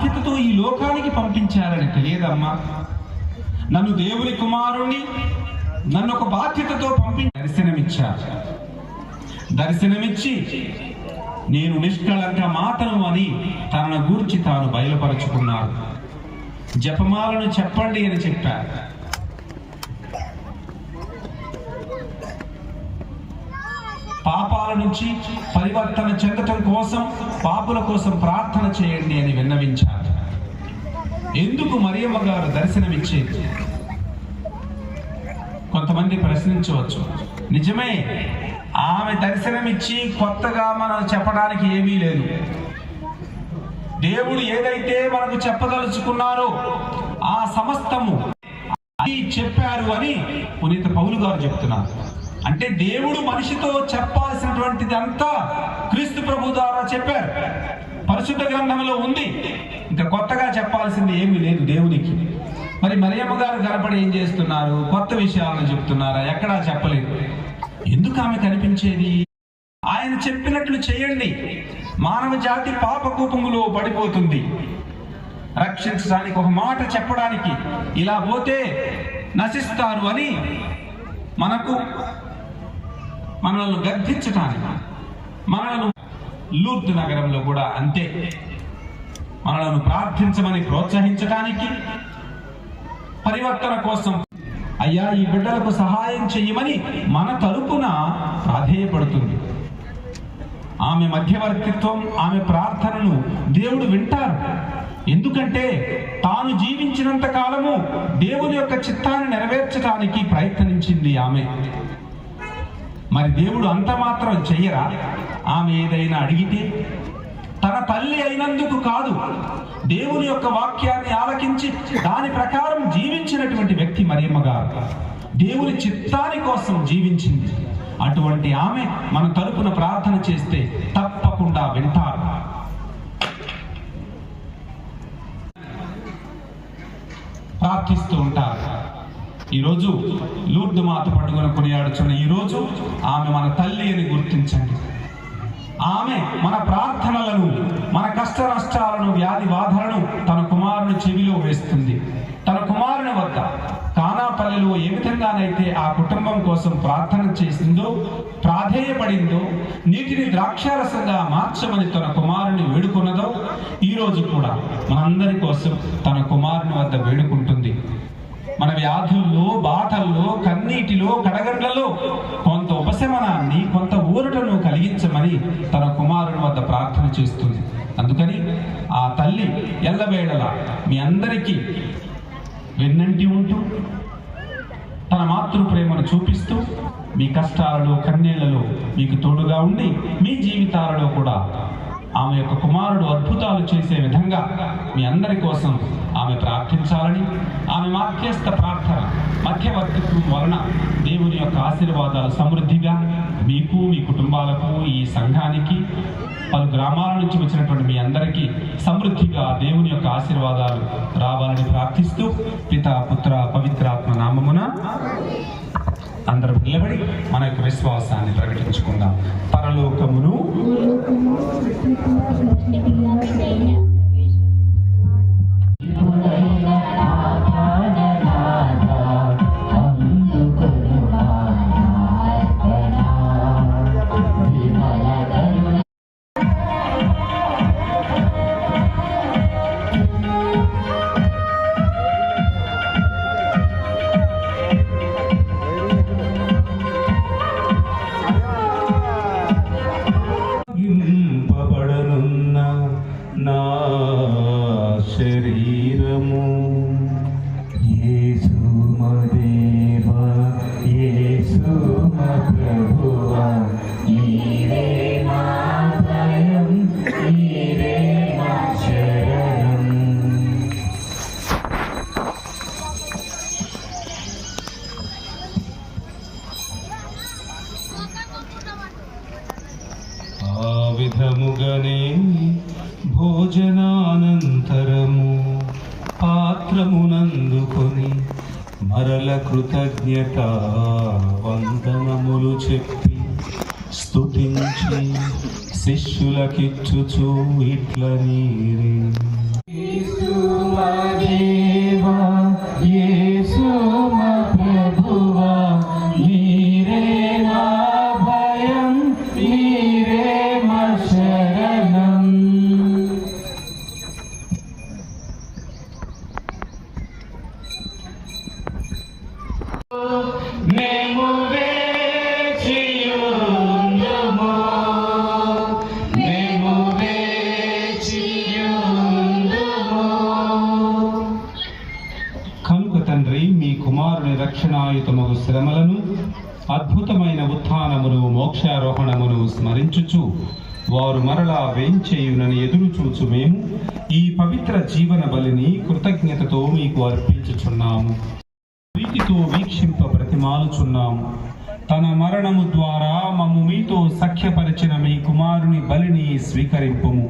బాధ్యతతో ఈ లోకానికి పంపించారని తెలియదమ్మా. నన్ను దేవుని కుమారుణ్ణి నన్ను ఒక బాధ్యతతో పంపి దర్శనమిచ్చారు. దర్శనమిచ్చి నేను నిష్కళంక మాతను అని తనను గూర్చి తాను బయలుపరుచుకున్నాడు జపమాలను చెప్పండి అని చెప్పారు. పాపాల నుంచి పరివర్తన చెందటం కోసం పాపుల కోసం ప్రార్థన చేయండి అని విన్నవించారు. ఎందుకు మరియమ్మ గారు దర్శనమిచ్చేది? కొంతమంది ప్రశ్నించవచ్చు. నిజమే ఆమె దర్శనమిచ్చి కొత్తగా మనం చెప్పడానికి ఏమీ లేదు. దేవుడు ఏదైతే మనకు చెప్పదలుచుకున్నారో ఆ సమస్తము అది చెప్పారు అని పునీత పౌలు గారు చెప్తున్నారు. అంటే దేవుడు మనిషితో చెప్పాల్సినటువంటిది అంతా క్రీస్తు ప్రభు ద్వారా చెప్పారు. పరిశుద్ధ గ్రంథంలో ఉంది. ఇంకా కొత్తగా చెప్పాల్సింది ఏమీ లేదు దేవునికి. మరి మరియమ్మ గారు కనపడి ఏం చేస్తున్నారు? కొత్త విషయాలను చెప్తున్నారా? ఎక్కడా చెప్పలేదు. ఎందుకు ఆమె కనిపించేది? ఆయన చెప్పినట్లు చేయండి. మానవ జాతి పాపకూపములో పడిపోతుంది. రక్షించడానికి ఒక మాట చెప్పడానికి ఇలా పోతే నశిస్తారు అని మనకు మనల్ని గర్భించటానికి మనలను లూర్త్ నగరంలో కూడా అంతే. మనలను ప్రార్థించమని ప్రోత్సహించటానికి పరివర్తన కోసం అయ్యా ఈ బిడ్డలకు సహాయం చేయమని మన తరపున ప్రాధేయపడుతుంది. ఆమె మధ్యవర్తిత్వం ఆమె ప్రార్థనను దేవుడు వింటారు. ఎందుకంటే తాను జీవించినంత కాలము దేవుని యొక్క చిత్తాన్ని నెరవేర్చడానికి ప్రయత్నించింది ఆమె. మరి దేవుడు అంత మాత్రం చెయ్యరా? ఆమె ఏదైనా అడిగితే తన తల్లి అయినందుకు కాదు దేవుని యొక్క వాక్యాన్ని ఆలకించి దాని ప్రకారం జీవించినటువంటి వ్యక్తి మరియమ్మ గారు. దేవుని చిత్తాని కోసం జీవించింది. అటువంటి ఆమె మన తరపున ప్రార్థన చేస్తే తప్పకుండా వింటారు. ప్రార్థిస్తూ ఉంటారు. ఈరోజు లూర్దు మాత పండుగను కొనియాడుచున్న ఈరోజు ఆమె మన తల్లి అని గుర్తించండి. ఆమె మన ప్రార్థనలను మన కష్ట నష్టాలను వ్యాధి బాధలను తన కుమారుని చెవిలో వేస్తుంది. తన కుమారుని వద్ద కానాపల్లిలో ఏ విధంగానైతే ఆ కుటుంబం కోసం ప్రార్థన చేసిందో ప్రాధేయపడిందో నీటిని ద్రాక్షారసంగా మార్చమని తన కుమారుని వేడుకున్నదో ఈ రోజు కూడా మనందరి కోసం తన కుమారుని వద్ద వేడుకుంటుంది. మన వ్యాధుల్లో బాధల్లో కన్నీటిలో కడగండ్లలో కొంత ఉపశమనాన్ని కొంత ఊరటను కలిగించమని తన కుమారుని వద్ద ప్రార్థన చేస్తుంది. అందుకని ఆ తల్లి ఎల్లవేళల మీ అందరికీ వెన్నంటి ఉంటూ తన మాతృ ప్రేమను చూపిస్తూ మీ కష్టాలలో కన్నీళ్ళలో మీకు తోడుగా ఉండి మీ జీవితాలలో కూడా ఆమె యొక్క కుమారుడు అద్భుతాలు చేసే విధంగా మీ అందరి కోసం ఆమె ప్రార్థించాలని ఆమె మాధ్యస్థ ప్రార్థన మధ్యవర్తిత్వం వలన దేవుని యొక్క ఆశీర్వాదాలు సమృద్ధిగా మీకు మీ కుటుంబాలకు ఈ సంఘానికి పలు గ్రామాల నుంచి వచ్చినటువంటి మీ అందరికీ సమృద్ధిగా దేవుని యొక్క ఆశీర్వాదాలు రావాలని ప్రార్థిస్తూ పిత పుత్ర పవిత్రాత్మ నామమున అందరూ నిలబడి మన యొక్క విశ్వాసాన్ని ప్రకటించుకుందాం. పరలోకమును కృతజ్ఞత వందనములు చెప్పి స్తుతించి శిష్యులకిచ్చుచు ఇట్ల నీరే. యేసు అద్భుతమైన ఉత్థానమును మోక్షారోహణమును స్మరించుచు వారు మరలా వేంచేయునని ఎదురు చూచు మేము ఈ పవిత్ర జీవన బలిని కృతజ్ఞతతో మీకు అర్పించుచున్నాము. ప్రీతితో వీక్షింప ప్రతిమాలుచున్నాము. తన మరణము ద్వారా మమ్ము మీతో సఖ్యపరిచిన మీ కుమారుని బలిని స్వీకరింపుము.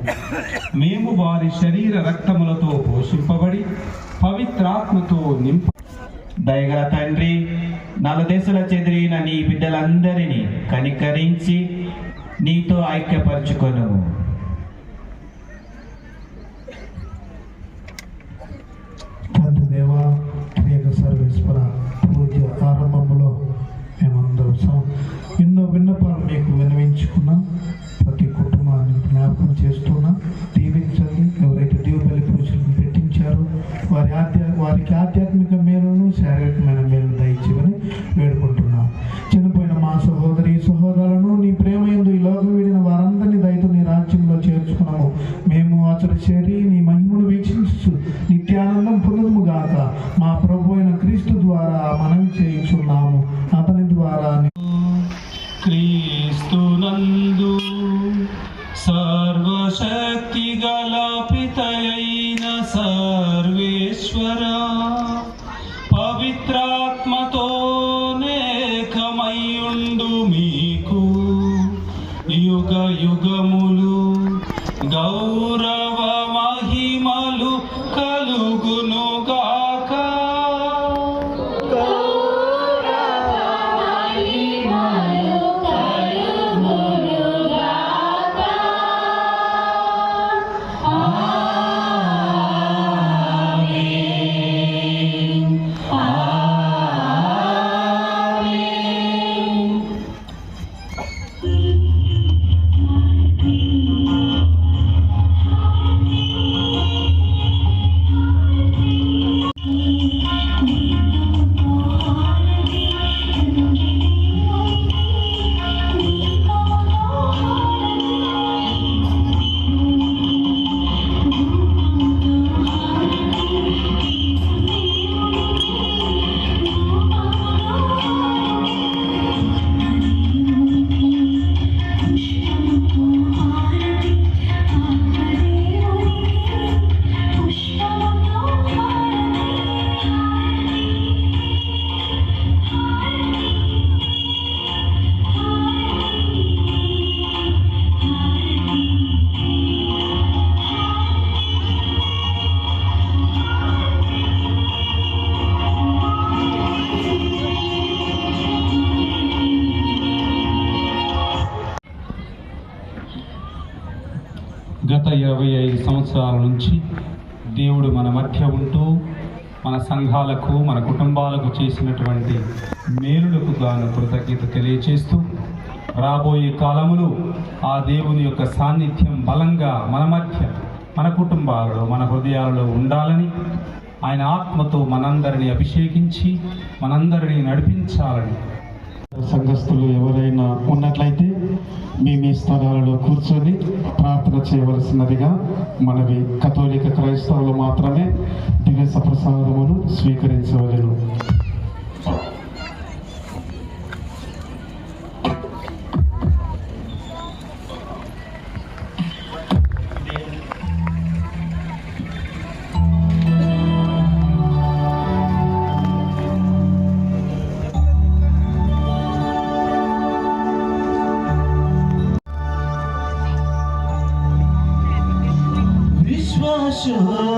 మేము వారి శరీర రక్తములతో పోషింపబడి పవిత్రాత్మతో నింప దయగల తండ్రి నలుదశల చెదిరిన నీ బిడ్డలందరినీ కనికరించి నీతో ఐక్యపరచుకొను తండ్రి దేవా సర్వీస్ సర్వేశ్వర పూజ ఆరంభంలో మేమందరం ఎన్నో విన్నపాలు మీకు వినవించుకున్నాం. ప్రతి కుటుంబాన్ని జ్ఞాపకం చేస్తూ ఆధ్యా ఆధ్యాత్మిక మేలును శారీరకమైన మేలు దయచేయమని వేడుకుంటున్నాం. చనిపోయిన మా సహోదరి సహోదరులను నీ ప్రేమ ఎందు ఈ లోకం వీడిన వారందరినీ దయతో నీ రాజ్యంలో చేర్చుకున్నాము. మేము అతడు చేరి నీ మహిమను వీక్షించు నిత్యానందం పొందుముగాక మా ప్రభు అయిన క్రీస్తు ద్వారా మనం చేయించున్నాము. అతని ద్వారా నీ క్రీస్తునందు సర్వశక్తిగా సంవత్సరాల నుంచి దేవుడు మన మధ్య ఉంటూ మన సంఘాలకు మన కుటుంబాలకు చేసినటువంటి మేలులకు గాను కృతజ్ఞత తెలియచేస్తూ రాబోయే కాలములో ఆ దేవుని యొక్క సాన్నిధ్యం బలంగా మన మధ్య మన కుటుంబాలలో మన హృదయాలలో ఉండాలని ఆయన ఆత్మతో మనందరినీ అభిషేకించి మనందరినీ నడిపించాలని సంఘస్థులు ఎవరైనా ఉన్నట్లయితే మీ మీ స్థలాలలో కూర్చొని ప్రార్థన చేయవలసినదిగా మనవి కథోలిక క్రైస్తవులు మాత్రమే దివ్య ప్రసాదమును స్వీకరించవలను. 是和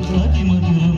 Matura, Imadura,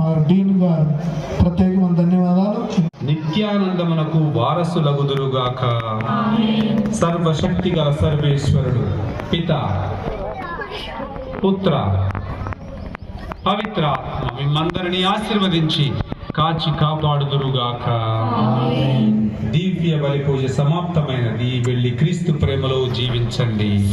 Dean గారు. ప్రత్యేకమైన ధన్యవాదాలు. నిత్యానందమునకు వారసులగుదురుగాక. సర్వశక్తిగా సర్వేశ్వరుడు. పిత. పుత్ర. పవిత్ర. మిమ్మందరినీ ఆశీర్వదించి కాచి కాపాడుదురుగాక. దివ్య బలి పూజ సమాప్తమైనది. వెళ్ళి క్రీస్తు ప్రేమలో జీవించండి.